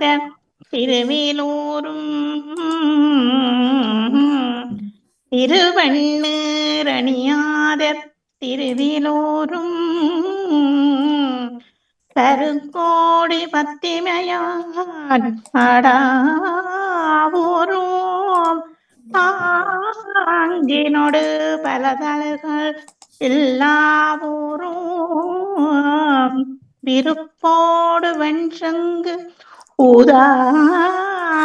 காத்த திருவிலூரும் திருவண்ணீரணியாத திருவிலூரும் கருங்கோடி பத்திமையான் அடாவூரும். ஆங்கினோடு பல தலகள் எல்லாவூரும் விருப்போடு வெண்சங்கு ஊதாவூரும்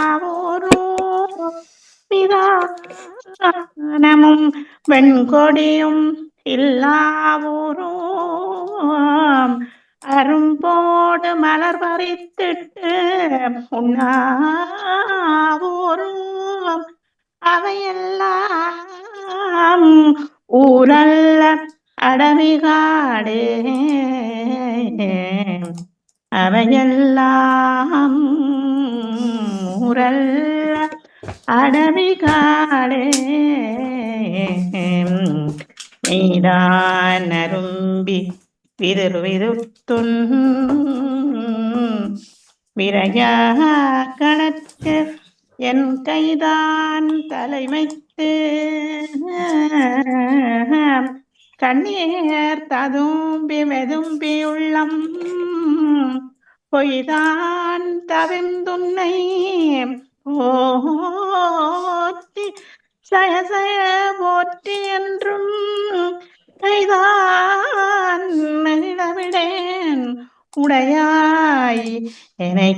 விதானமும் வெண்கொடியும் இல்லாவூரும் அரும்போடு மலர் பறித்திட்டு உண்ணாவோரும் அவையெல்லாம் ஊரல்ல அடவிகாடு அவையெல்லாம் ஊரல்ல அடவிகாடே நீதான் அரும்பி விதிர் விதுத்துன் விரையா கணத்து என் கைதான் தலைமைத்து கண்ணீர் ததும்பி மெதும்பி உள்ளம் பொய்தான் தவிந்துன்னை போற்றி சய சய போற்றி என்றும் கைதான் விடேன் உடையாய் என்னை